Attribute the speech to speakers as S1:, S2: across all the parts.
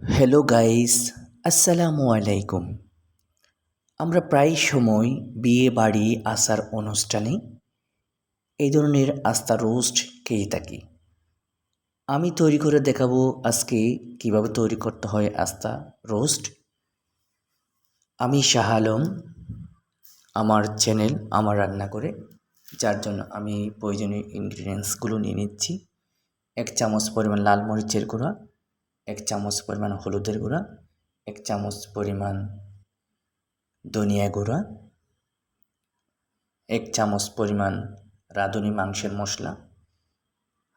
S1: Hello guys আসসালামু আলাইকুম আমরা প্রায় সময় বিয়ে বাড়ি আসার অনুষ্ঠানে এই ধরনের আস্থা রোস্ট খেয়ে থাকি। আমি তৈরি করে দেখাবো আজকে কীভাবে তৈরি করতে হয় আস্থা রোস্ট। আমি শাহ আলম, আমার চ্যানেল, আমার রান্না করে, যার জন্য আমি প্রয়োজনীয় ইনগ্রিডিয়েন্টসগুলো নিয়ে নিচ্ছি। এক চামচ পরিমাণ লাল মরিচের গুঁড়া এক চামচ পরিমাণ হলুদের গুঁড়া, এক চামচ পরিমাণ ধনিয়া গুঁড়া, এক চামচ পরিমাণ রাঁধুনি মাংসের মশলা,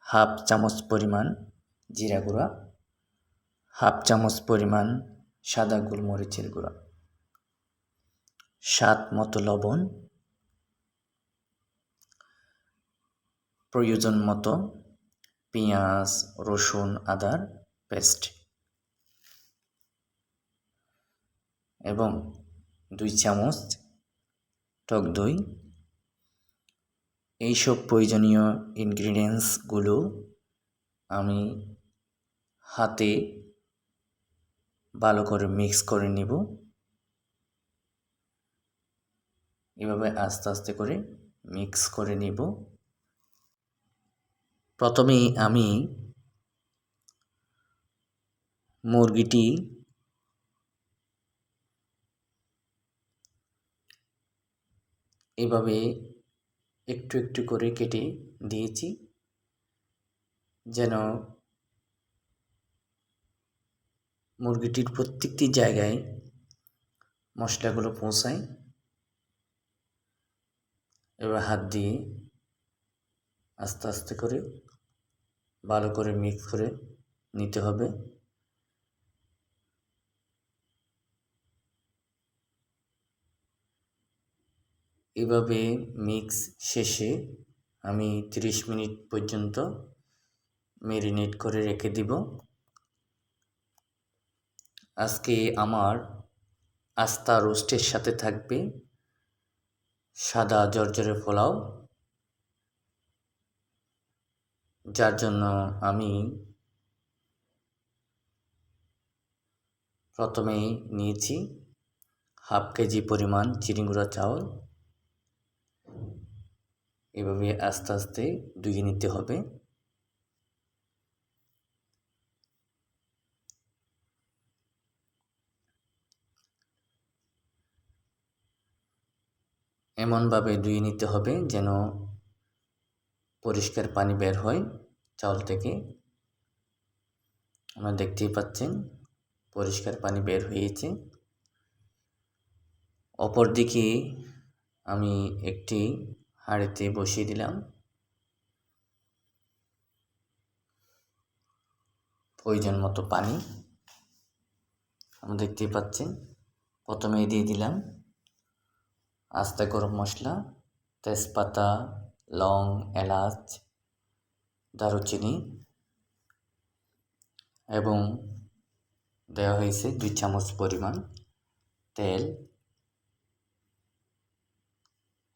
S1: হাফ চামচ পরিমাণ জিরা গুঁড়া, হাফ চামচ পরিমাণ সাদা গোলমরিচের গুঁড়া, স্বাদ মতো লবণ, প্রয়োজন মতো পেঁয়াজ, রসুন আদার পেস্ট। এবং দুই চামচ টক দই। এইসব প্রয়োজনীয় ইনগ্রিডিয়েন্টসগুলো আমি হাতে ভালো করে মিক্স করে নিব। এভাবে আস্তে আস্তে করে মিক্স করে নিব। প্রথমেই আমি মুরগিটি এভাবে একটু একটু করে কেটে দিয়েছি, যেন মুরগিটির প্রত্যেকটি জায়গায় মশলাগুলো পৌঁছায়। এবার হাত দিয়ে আস্তে আস্তে করে ভালো করে মিক্স করে নিতে হবে। এভাবে মিক্স শেষে আমি 30 মিনিট পর্যন্ত ম্যারিনেট করে রেখে দিব। আজকে আমার আস্তা রোস্টের সাথে থাকবে সাদা জর্জরে পোলাও। যার জন্য আমি প্রথমেই নিয়েছি হাফ কেজি পরিমাণ চিনিগুঁড়া চাউল। এভাবে আস্তে আস্তে ধুয়ে নিতে হবে। এমনভাবে ধুয়ে নিতে হবে যেন পরিষ্কার পানি বের হয় চাউল থেকে। আপনারা দেখতেই পাচ্ছেন, পরিষ্কার পানি বের হয়েছে। অপরদিকে আমি একটি হাঁড়িতে বসিয়ে দিলাম। প্রয়োজন মতো পানি আমরা দেখতেই পাচ্ছেন। প্রথমেই দিয়ে দিলাম আস্তে গরম মশলা, তেজপাতা, লং, এলাচ, দারুচিনি এবং দেওয়া হয়েছে দুই চামচ পরিমাণ তেল।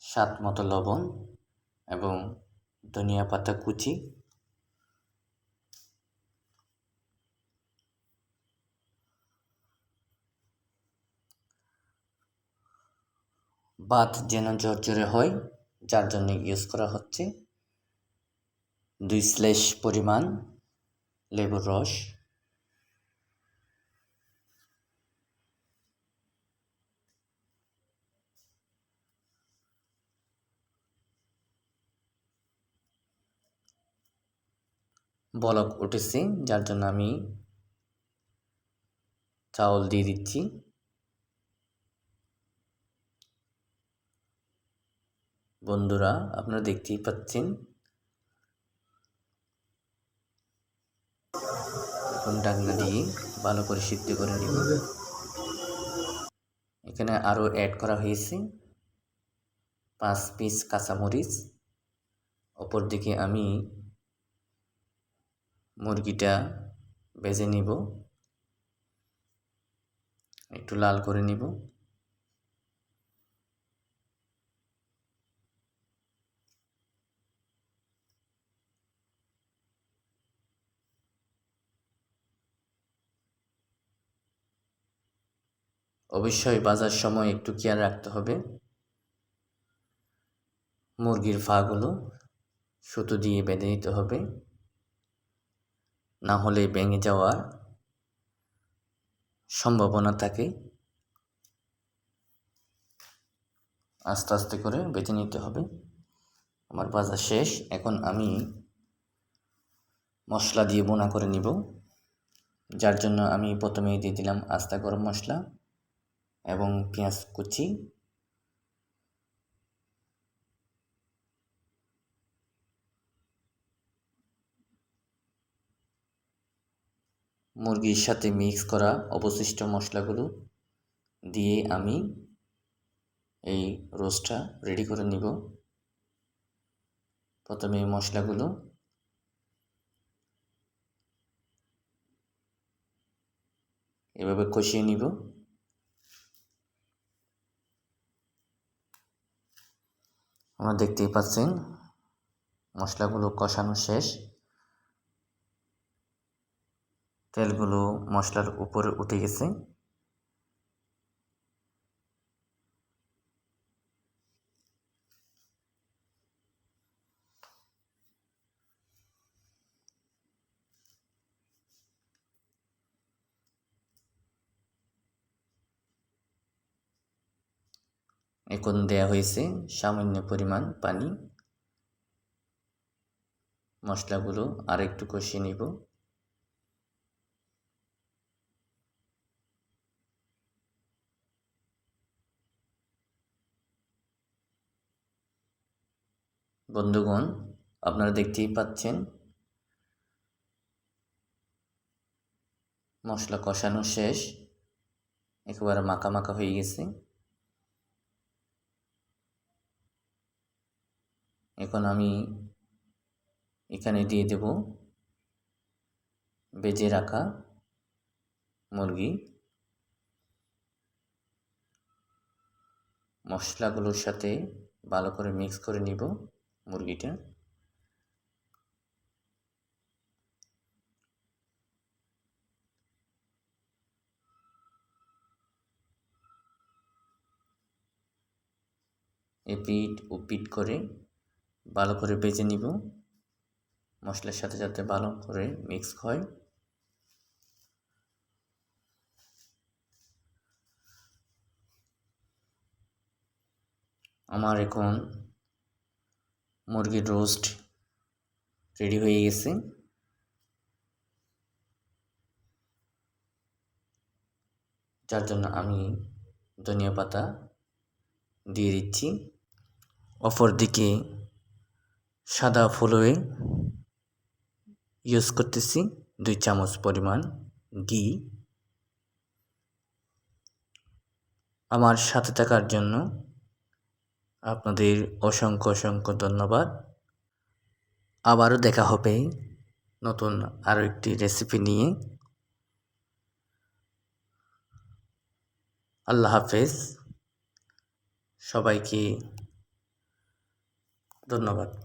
S1: স্বাদ মতো লবণ এবং ধনিয়া পাতা কুচি। ভাত যেন জর্জরে হয়, যার জন্য ইউজ করা হচ্ছে। দুই স্লেশ পরিমাণ লেবুর রস। বলক উঠেছে, যার জন্য আমি চাউল দিয়ে দিচ্ছি। বন্ধুরা, আপনারা দেখতেই পাচ্ছেন। এখন ডাকনা দিয়ে ভালো করে সিদ্ধ করে নিব। এখানে আরও অ্যাড করা হয়েছে পাঁচ পিস কাঁচামরিচ। অপর দিকে আমি মুরগিটা ভেজে নিব। একটু লাল করে নিব। অবশ্যই বাজার সময় একটু কেয়ার রাখতে হবে। মুরগির ফাগুলো সুতো দিয়ে বেঁধে নিতে হবে। না হলে ভেঙে যাওয়ার সম্ভাবনা থাকে। আস্তে আস্তে করে বেঁধে নিতে হবে। আমার বাজার শেষ। এখন আমি মশলা দিয়ে বোনা করে নিব। যার জন্য আমি প্রথমেই দিয়ে দিলাম আস্তা গরম মশলা এবং পেঁয়াজ কুচি। মুরগির সাথে মিক্স করা অবশিষ্ট মশলাগুলো দিয়ে আমি এই রোস্টটা রেডি করে নিব। প্রথমে এই মশলাগুলো এভাবে কষিয়ে নিব। আমরা দেখতেই পাচ্ছেন মশলাগুলো কষানো শেষ। তেলগুলো মশলার উপরে উঠে গেছে। এখন দেয়া হয়েছে সামান্য পরিমাণ পানি। মশলাগুলো আর একটু কষিয়ে নিব। বন্ধুগণ, আপনারা দেখতেই পাচ্ছেন মশলা কষানো শেষ, একেবারে মাখা মাখা হয়ে গেছে। এখন আমি এখানে দিয়ে দেব বেজে রাখা মুরগি। মশলাগুলোর সাথে ভালো করে মিক্স করে নিব। মুরগিটা। এ এপিট ও পিট করে ভালো করে বেজে নিব। মশলার সাথে যাতে ভালো করে মিক্স হয়। আমার এখন মুরগির রোস্ট রেডি হয়ে গেছে। যার জন্য আমি ধনিয়া পাতা দিয়ে দিচ্ছি। অপর দিকে সাদা ফুলয়ে ইউজ করতেছি দুই চামচ পরিমাণ ঘি। আমার সাথে থাকার জন্য আপনাদের অসংখ্য অসংখ্য ধন্যবাদ। আবারও দেখা হবে নতুন আরও একটি রেসিপি নিয়ে। আল্লাহ হাফেজ। সবাইকে ধন্যবাদ।